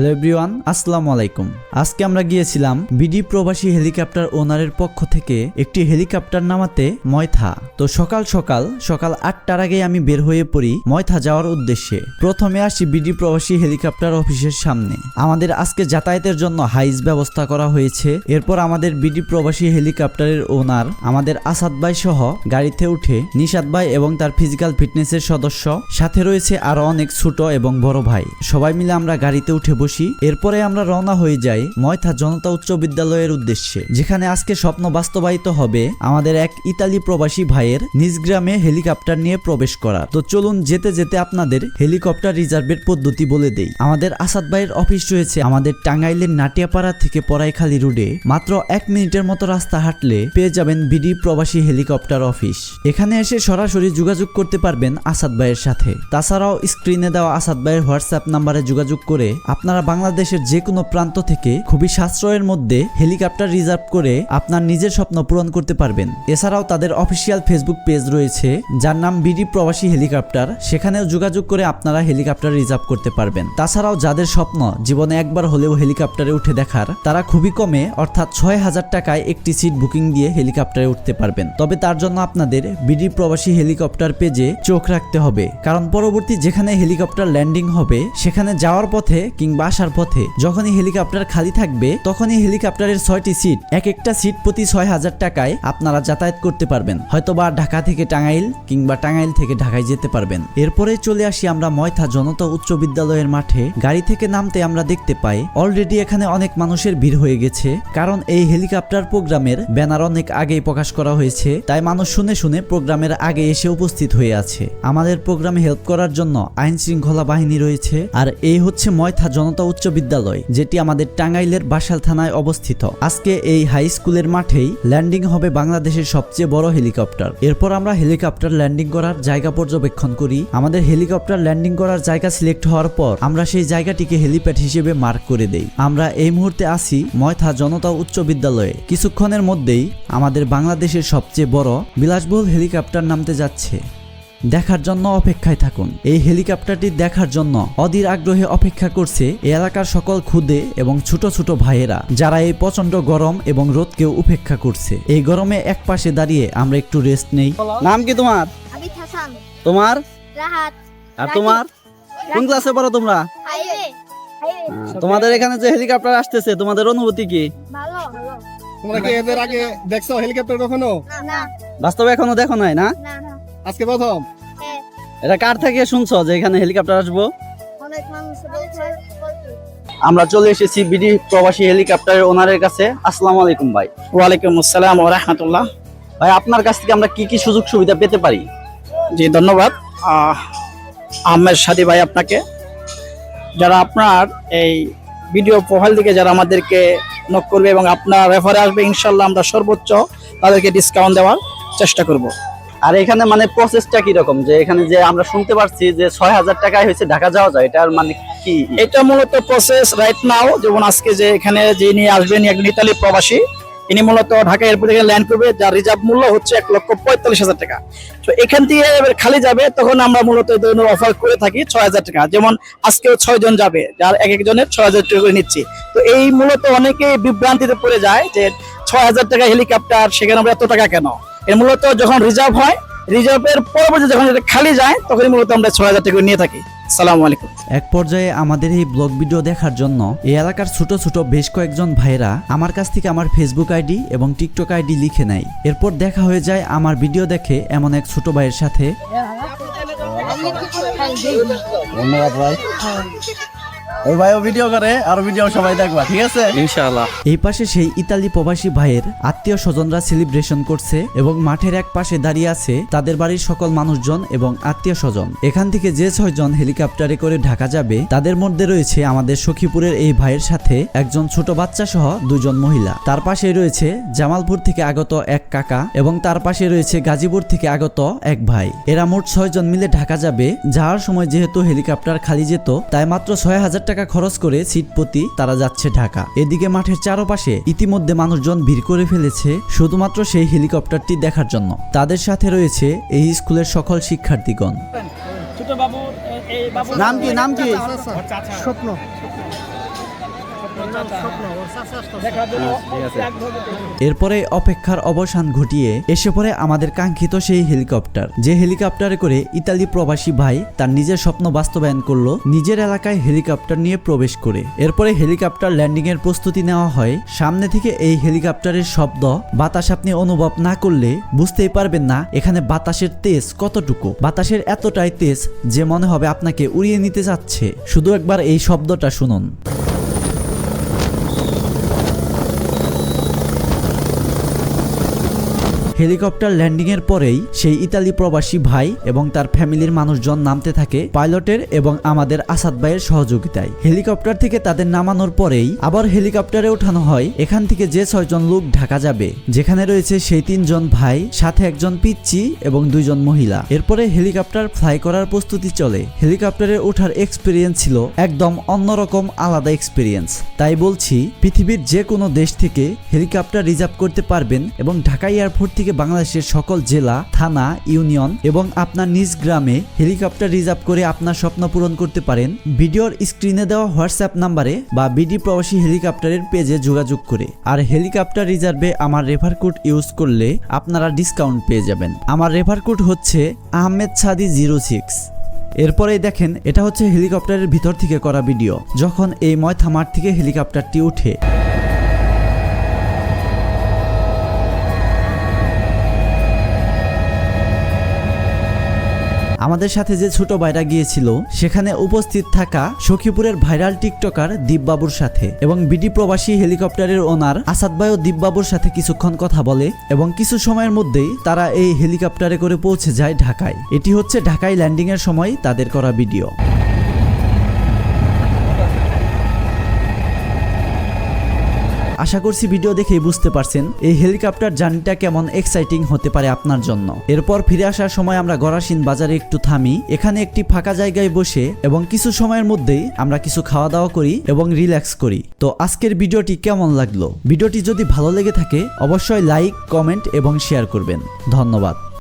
Hello everyone, আসসালামু আলাইকুম। আজকে আমরা গিয়েছিলাম বিডি প্রবাসী হেলিকপ্টার ওনারের পক্ষ থেকে একটি হেলিকপ্টার নামাতে ময়থা। তো সকাল সকাল সকাল আটটার আগে আমি বের হয়ে পড়ি ময়থা যাওয়ার উদ্দেশ্যে। প্রথমে আসি বিডি প্রবাসী হেলিকপ্টার অফিসের সামনে। আমাদের আজকে যাতায়াতের জন্য হাইজ ব্যবস্থা করা হয়েছে। এরপর আমাদের বিডি প্রবাসী হেলিকপ্টারের ওনার, আমাদের আসাদ ভাই সহ গাড়িতে উঠে নিশাদ ভাই এবং তার ফিজিক্যাল ফিটনেসের সদস্য, সাথে রয়েছে আরও অনেক ছোট এবং বড় ভাই। সবাই মিলে আমরা গাড়িতে উঠে বসি এরপরে আমরা রওনা হয়ে যাই ময়থা জনতা উচ্চ বিদ্যালয়ের উদ্দেশ্যে, যেখানে আজকে স্বপ্ন বাস্তবায়িত হবে আমাদের এক ইতালি প্রবাসী ভাইয়ের নিজ গ্রামে হেলিকপ্টার নিয়ে প্রবেশ করা তো চলুন যেতে যেতে আপনাদের হেলিকপ্টার রিজার্ভের পদ্ধতি বলে দেই। আমাদের আসাদ ভাইয়ের অফিস রয়েছে আমাদের টাঙ্গাইলের নাটিয়াপাড়া থেকে পড়াইখালী রোডে। মাত্র এক মিনিটের মতো রাস্তা হাঁটলে পেয়ে যাবেন বিডি প্রবাসী হেলিকপ্টার অফিস। এখানে এসে সরাসরি যোগাযোগ করতে পারবেন আসাদ ভাইয়ের সাথে। তাছাড়াও স্ক্রিনে দেওয়া আসাদ ভাইয়ের হোয়াটসঅ্যাপ নাম্বারে যোগাযোগ করে আপনারা বাংলাদেশের যে কোনো প্রান্ত থেকে খুবই সাশ্রয়ের মধ্যে হেলিকপ্টার রিজার্ভ করে আপনার নিজের স্বপ্ন পূরণ করতে পারবেন। এছাড়াও তাদের অফিসিয়াল ফেসবুক পেজ রয়েছে, যার নাম বিডি প্রবাসী হেলিকপ্টার। সেখানেও যোগাযোগ করে আপনারা হেলিকপ্টার রিজার্ভ করতে পারবেন। তাছাড়াও যাদের স্বপ্ন জীবনে একবার হলেও হেলিকপ্টারে উঠে দেখার, তারা খুবই কমে অর্থাৎ ছয় হাজার টাকায় একটি সিট বুকিং দিয়ে হেলিকপ্টারে উঠতে পারবেন। তবে তার জন্য আপনাদের বিডি প্রবাসী হেলিকপ্টার পেজে চোখ রাখতে হবে। কারণ পরবর্তী যেখানে হেলিকপ্টার ল্যান্ডিং হবে, সেখানে যাওয়ার পথে কিংবা আসার পথে। যখনই হেলিকপ্টার খালি থাকবে, তখনই হেলিকপ্টারের ছয়টি সিট, এক একটা সিট প্রতি ছয় হাজার টাকায় আপনারা যাতায়াত করতে পারবেন। হয়তোবা ঢাকা থেকে টাঙ্গাইল কিংবা টাঙ্গাইল থেকে ঢাকায় যেতে পারবেন। এরপরে চলে আসি আমরা ময়থা জনতা উচ্চ বিদ্যালয়ের মাঠে। গাড়ি থেকে নামতে আমরা দেখতে পাই অলরেডি এখানে অনেক মানুষের ভিড় হয়ে গেছে। কারণ এই হেলিকপ্টার প্রোগ্রামের ব্যানার অনেক আগেই প্রকাশ করা হয়েছে, তাই মানুষ শুনে শুনে প্রোগ্রামের আগে এসে উপস্থিত হয়ে আছে। আমাদের প্রোগ্রামে হেল্প করার জন্য আইন শৃঙ্খলা বাহিনী রয়েছে, আর এই হচ্ছে ময়থা জনতা উচ্চ বিদ্যালয়, যেটি আমাদের টাঙ্গাইলের বাসাল থানায় অবস্থিত। আজকে এই হাই স্কুলের মাঠেই ল্যান্ডিং হবে বাংলাদেশের সবচেয়ে বড় হেলিকপ্টার। এরপর আমরা হেলিকপ্টার ল্যান্ডিং করার জায়গা পর্যবেক্ষণ করি। আমাদের হেলিকপ্টার ল্যান্ডিং করার জায়গা সিলেক্ট হওয়ার পর আমরা সেই জায়গাটিকে হেলিপ্যাড হিসেবে মার্ক করে দেই। আমরা এই মুহূর্তে আসি ময়থা জনতা উচ্চ বিদ্যালয়ে। কিছুক্ষণের মধ্যেই আমাদের বাংলাদেশের সবচেয়ে বড় বিলাসবহুল হেলিকপ্টার নামতে যাচ্ছে। দেখার জন্য অপেক্ষায় থাকুন। এই হেলিকপ্টারটি দেখার জন্য অধীর আগ্রহে অপেক্ষা করছে এলাকার সকল খুদে এবং ছোট ছোট ভাইয়েরা যারা এই প্রচণ্ড গরম এবং রোদকেও উপেক্ষা করছে। এই গরমে এক পাশে দাঁড়িয়ে আমরা একটু রেস্ট নেই। নাম কি তোমার? আবিদ হাসান। তোমার? রাহাত। আর তোমার? কোন ক্লাসে পড়ো তোমরা? তোমাদের এখানে যে হেলিকপ্টার আসতেছে তোমাদের অনুভূতি কি? ভালো। ভালো তোমরা কি এদের আগে দেখছ হেলিকপ্টার কখনো? না। বাস্তবে এখনও দেখো নাই না। আজকে প্রথম? হ্যাঁ। এটা কার থেকে শুনছো যে এখানে হেলিকপ্টার আসব? অনেক মানুষ বলছে বলছে। আমরা চলে এসেছি বিডি প্রবাসী হেলিকপ্টারের ওনারের কাছে। আসসালামু আলাইকুম ভাই। ওয়ালাইকুম আসসালাম ও রহমতুল্লাহ। ভাই আপনার কাছ থেকে আমরা কি কি সুযোগ সুবিধা পেতে পারি? জি ধন্যবাদ। আহ, আহমেদ সাদি ভাই আপনাকে। যারা আপনার এই ভিডিও প্রোফাইল থেকে যারা আমাদেরকে নক করবে এবং আপনার রেফারে আসবে ইনশাল্লাহ আমরা সর্বোচ্চ তাদেরকে ডিসকাউন্ট দেওয়ার চেষ্টা করব। আর এখানে মানে প্রসেসটা কি রকম যে এখানে যে আমরা শুনতে পারছি যে ছয় হাজার টাকায় হয়েছে ঢাকা যাওয়া যায়, এটার মানে কি? এটা মূলত প্রসেস রাইট নাও যেমন আজকে যে এখানে যিনি আসবেন একজন ইতালি প্রবাসী, ইনি মূলত ঢাকা এয়ারপোর্ট থেকে ল্যান্ড করবে, যার রিজার্ভ মূল্য হচ্ছে এক লক্ষ পঁয়তাল্লিশ হাজার টাকা। তো এখান থেকে এবার খালি যাবে, তখন আমরা মূলত এই ধরনের অফার করে থাকি ছয় হাজার টাকা। যেমন আজকেও ছয় জন যাবে, যার এক একজনের ছয় হাজার টাকা করে নিচ্ছি। তো এই মূলত অনেকেই বিভ্রান্তিতে পড়ে যায় যে ছয় হাজার টাকা হেলিকপ্টার সেখানে আমরা এত টাকা কেন? এর মূলত যখন রিজার্ভ হয় রিজার্ভের পরবর্তী যখন এটা খালি যায় তখনই মূলত আমরা ছয় হাজার টাকা নিয়ে থাকি। সালামু আলাইকুম। এক পর্যায়ে আমাদের এই ব্লগ ভিডিও দেখার জন্য এই এলাকার ছোট ছোট বেশ কয়েকজন ভাইরা আমার কাছ থেকে আমার ফেসবুক আইডি এবং টিকটক আইডি লিখে নেয়। এরপর দেখা হয়ে যায় আমার ভিডিও দেখে এমন এক ছোট ভাইয়ের সাথে। ধন্যবাদ ভাই। ওই ভাইও ভিডিও করে আর ভিডিও সবাই দেখবা ঠিক আছে? ইনশাআল্লাহ। এই পাশে সেই ইতালি প্রবাসী ভাইয়ের আত্মীয় স্বজনরা সেলিব্রেশন করছে এবং মাঠের এক পাশে দাঁড়িয়ে আছে তাদের বাড়ির সকল মানুষজন এবং আত্মীয় স্বজন। এখান থেকে যে ছয়জন হেলিকপ্টারে করে ঢাকা যাবে তাদের মধ্যে রয়েছে আমাদের সখীপুরের এই ভাইয়ের সাথে একজন ছোট বাচ্চা সহ দুজন মহিলা। তার পাশে রয়েছে জামালপুর থেকে আগত এক কাকা এবং তার পাশে রয়েছে গাজীপুর থেকে আগত এক ভাই। এরা মোট ছয়জন মিলে ঢাকা যাবে। যাওয়ার সময় যেহেতু হেলিকপ্টার খালি যেত তাই মাত্র ছয় হাজার হাজার টাকা খরচ করে সিট প্রতি তারা যাচ্ছে ঢাকা। এদিকে মাঠের চারপাশে ইতিমধ্যে মানুষজন ভিড় করে ফেলেছে শুধুমাত্র সেই হেলিকপ্টারটি দেখার জন্য। তাদের সাথে রয়েছে এই স্কুলের সকল শিক্ষার্থীগণ। নাম কি নাম কি? স্বপ্ন। এরপরে অপেক্ষার অবসান ঘটিয়ে এসে পড়ে আমাদের কাঙ্ক্ষিত সেই হেলিকপ্টার। যে হেলিকপ্টারে করে ইতালি প্রবাসী ভাই তার নিজের স্বপ্ন বাস্তবায়ন করল, নিজের এলাকায় হেলিকপ্টার নিয়ে প্রবেশ করে। এরপরে হেলিকপ্টার ল্যান্ডিং এর প্রস্তুতি নেওয়া হয়। সামনে থেকে এই হেলিকপ্টারের শব্দ, বাতাস আপনি অনুভব না করলে বুঝতেই পারবেন না এখানে বাতাসের তেজ কতটুকু। বাতাসের এতটাই তেজ যে মনে হবে আপনাকে উড়িয়ে নিতে যাচ্ছে শুধু একবার এই শব্দটা শুনুন। হেলিকপ্টার ল্যান্ডিং এর পরেই সেই ইতালি প্রবাসী ভাই এবং তার ফ্যামিলির মানুষজন নামতে থাকে পাইলটের এবং আমাদের আসাদ ভাইয়ের সহযোগিতায়। হেলিকপ্টার থেকে তাদের নামানোর পরেই আবার হেলিকপ্টারে ওঠানো হয়। এখান থেকে যে ছয়জন লোক ঢাকা যাবে, যেখানে রয়েছে সেই তিনজন ভাই, সাথে একজন পিচ্চি এবং দুইজন মহিলা। এরপরে হেলিকপ্টার ফ্লাই করার প্রস্তুতি চলে। হেলিকপ্টারে ওঠার এক্সপিরিয়েন্স ছিল একদম অন্যরকম আলাদা এক্সপিরিয়েন্স তাই বলছি, পৃথিবীর যে কোনো দেশ থেকে হেলিকপ্টার রিজার্ভ করতে পারবেন এবং ঢাকা এয়ারপোর্ট থেকে বাংলাদেশের সকল জেলা, থানা, ইউনিয়ন এবং আপনার নিজ গ্রামে হেলিকপ্টার রিজার্ভ করে আপনার স্বপ্ন পূরণ করতে পারেন। ভিডিওর স্ক্রিনে দেওয়া হোয়াটসঅ্যাপ নাম্বারে বা বিডি প্রবাসী হেলিকপ্টারের পেজে যোগাযোগ করে। আর হেলিকপ্টার রিজার্ভে আমার রেফার কোড ইউজ করলে আপনারা ডিসকাউন্ট পেয়ে যাবেন। আমার রেফার কোড হচ্ছে আহমেদ সাদি জিরো সিক্স। এরপরেই দেখেন, এটা হচ্ছে হেলিকপ্টারের ভিতর থেকে করা ভিডিও। যখন এই ময়থা মাঠ থেকে হেলিকপ্টারটি উঠে। আমাদের সাথে যে ছোট ভাইরা গিয়েছিল, সেখানে উপস্থিত থাকা সখীপুরের ভাইরাল টিকটকার দীপবাবুর সাথে এবং বিডি প্রবাসী হেলিকপ্টারের ওনার আসাদ ভাই ও দীপবাবুর সাথে কিছুক্ষণ কথা বলে এবং কিছু সময়ের মধ্যেই তারা এই হেলিকপ্টারে করে পৌঁছে যায় ঢাকায়। এটি হচ্ছে ঢাকায় ল্যান্ডিং এর সময় তাদের করা ভিডিও। আশা করছি ভিডিও দেখেই বুঝতে পারছেন, এই হেলিকপ্টার জার্নিটা কেমন এক্সাইটিং হতে পারে আপনার জন্য। এরপর ফিরে আসার সময় আমরা গরাসিন বাজারে একটু থামি, এখানে একটি ফাঁকা জায়গায় বসে এবং কিছু সময়ের মধ্যেই আমরা কিছু খাওয়া দাওয়া করি এবং রিল্যাক্স করি। তো আজকের ভিডিওটি কেমন লাগল? ভিডিওটি যদি ভালো লেগে থাকে, অবশ্যই লাইক কমেন্ট এবং শেয়ার করবেন। ধন্যবাদ।